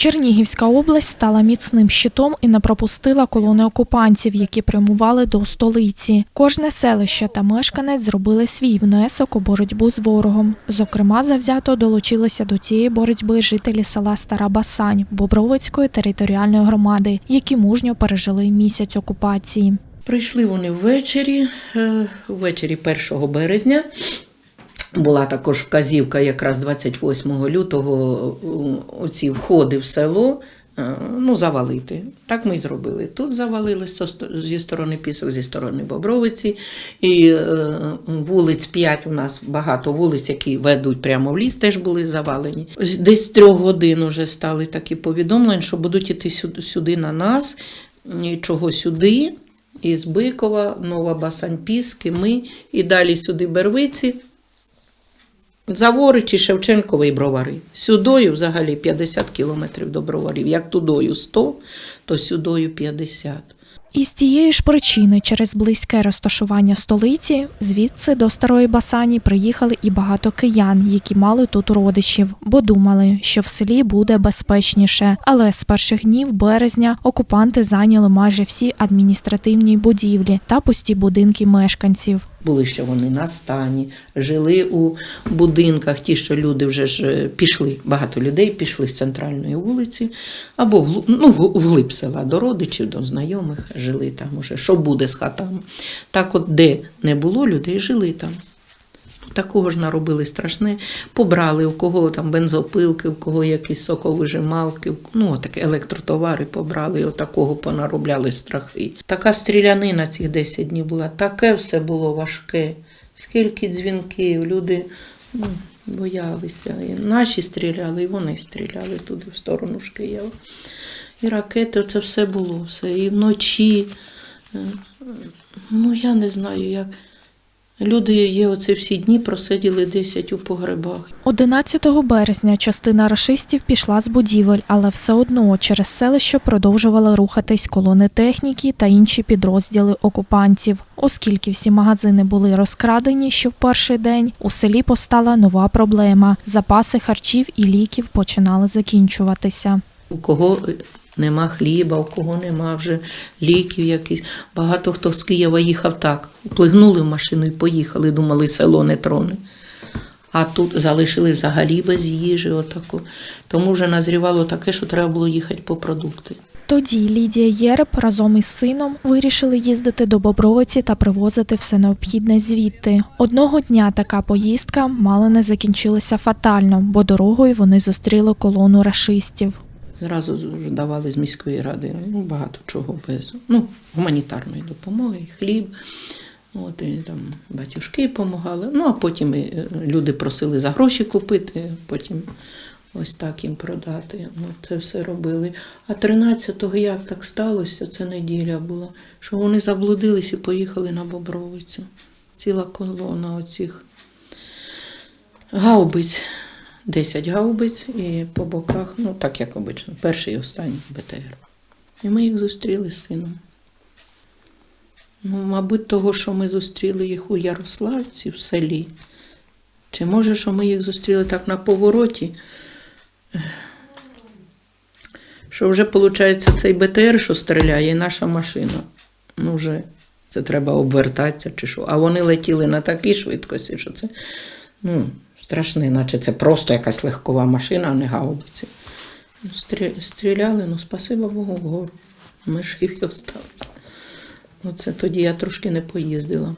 Чернігівська область стала міцним щитом і не пропустила колони окупантів, які прямували до столиці. Кожне селище та мешканець зробили свій внесок у боротьбу з ворогом. Зокрема, завзято долучилися до цієї боротьби жителі села Стара Басань Бобровицької територіальної громади, які мужньо пережили місяць окупації. Прийшли вони ввечері, е, ввечері 1 березня. Була також вказівка якраз 28 лютого оці входи в село е, ну, завалити. Так ми й зробили. Тут завалили зі сторони Пісок, зі сторони Бобровиці. І е, вулиць 5 у нас багато вулиць, які ведуть прямо в ліс, теж були завалені. Десь трьох годин вже стали такі повідомлення, що будуть іти сюди, на нас, і чого сюди. Із Бикова, Нова Басань Піски, ми і далі сюди Бервиці. Заворичі, Шевченкові і Бровари. Сюдою взагалі 50 кілометрів до Броварів. Як тудою 100, то сюдою 50. І з тієї ж причини, через близьке розташування столиці, звідси до Старої Басані приїхали і багато киян, які мали тут родичів, бо думали, що в селі буде безпечніше. Але з перших днів березня окупанти зайняли майже всі адміністративні будівлі та пусті будинки мешканців. Були ще вони на стані, жили у будинках. Ті, що люди вже ж е, пішли, багато людей пішли з центральної вулиці, або вглу- ну, вглиб села до родичів, до знайомих, жили там уже. Що буде з хатами? Так, от де не було людей, жили там. Такого ж наробили страшне. Побрали, у кого там бензопилки, у кого якісь соковижималки, ну, таке електротовари побрали, отакого понаробляли страхи. Така стрілянина цих 10 днів була, таке все було важке. Скільки дзвінків, люди ну, боялися. І наші стріляли, і вони стріляли туди, в сторону ж. І ракети, це все було, все. І вночі. Е, Ну, я не знаю, як. Люди є оце всі дні просиділи 10 у погребах. 11 березня частина рашистів пішла з будівель, але все одно через селище продовжували рухатись колони техніки та інші підрозділи окупантів. Оскільки всі магазини були розкрадені ще в перший день, у селі постала нова проблема: запаси харчів і ліків починали закінчуватися. У кого нема хліба, у кого нема вже ліків якісь. Багато хто з Києва їхав так. Плигнули в машину і поїхали, думали, село не троне. А тут залишили взагалі без їжі, отако. Тому вже назрівало таке, що треба було їхати по продукти. Тоді Лідія Єреб разом із сином вирішили їздити до Бобровиці та привозити все необхідне звідти. Одного дня така поїздка мало не закінчилася фатально, бо дорогою вони зустріли колону рашистів. Зразу давали з міської ради ну, багато чого без ну, гуманітарної допомоги, хліб. От, і там батюшки допомагали. Ну, а потім е, люди просили за гроші купити, потім ось так їм продати. Ну, це все робили. А 13-го як так сталося, це неділя була, що вони заблудились і поїхали на Бобровицю. Ціла колона оцих гаубиць. 10 гаубиць і по боках, ну так як обично, перший і останній БТР. І ми їх зустріли з сином. Ну, мабуть, того, що ми зустріли їх у Ярославці в селі. Чи може, що ми їх зустріли так на повороті? Що вже, виходить, цей БТР, що стріляє, і наша машина. Ну, вже це треба обвертатися чи що. А вони летіли на такій швидкості, що це ну, страшне, наче це просто якась легкова машина, а не гаубиці. Ну, Стріляли, ну спасибо Богу, вгору. Ми живі осталися. Оце тоді я трошки не поїздила.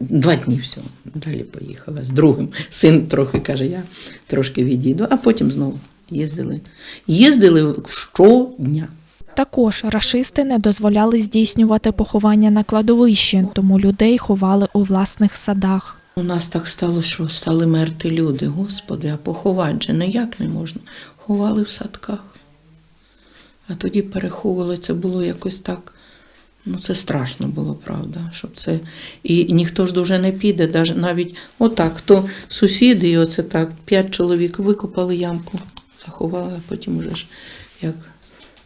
Два дні все, далі поїхала з другим. Син трохи каже, я трошки відійду, а потім знову їздили. Їздили щодня. Також рашисти не дозволяли здійснювати поховання на кладовищі, тому людей ховали у власних садах. У нас так стало, що стали мерти люди. Господи, а поховати же ніяк не можна. Ховали в садках. А тоді переховували, це було якось так. Ну, це страшно було, правда. Щоб це... І ніхто ж дуже не піде, навіть отак, хто сусіди, і оце так, п'ять чоловік викопали ямку, заховали, а потім вже ж як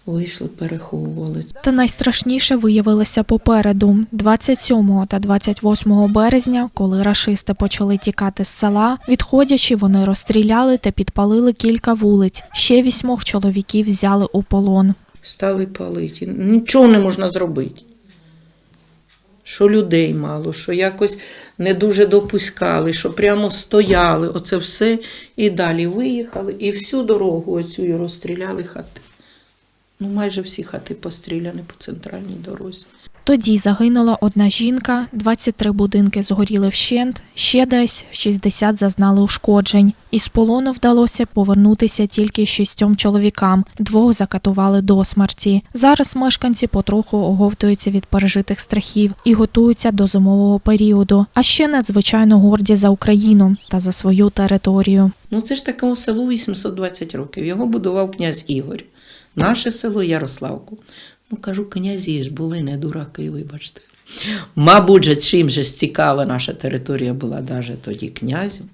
Вийшли, переховували. Та найстрашніше виявилося попереду. 27 та 28 березня, коли рашисти почали тікати з села, відходячи, вони розстріляли та підпалили кілька вулиць. Ще вісьмох чоловіків взяли у полон. Стали палити. Нічого не можна зробити. Що людей мало, що якось не дуже допускали, що прямо стояли, оце все. І далі виїхали, і всю дорогу оцю розстріляли хати. Ну, майже всі хати постріляні по центральній дорозі. Тоді загинула одна жінка, 23 будинки згоріли вщент, ще десь 60 зазнали ушкоджень. Із полону вдалося повернутися тільки шістьом чоловікам, двох закатували до смерті. Зараз мешканці потроху оговтуються від пережитих страхів і готуються до зимового періоду, а ще надзвичайно горді за Україну та за свою територію. Ну, це ж такому селу 820 років. Його будував князь Ігор. Наше село Ярославку. Ну, кажу, князі ж були не дураки, вибачте. Мабуть, же, чим же цікава наша територія була навіть тоді князю.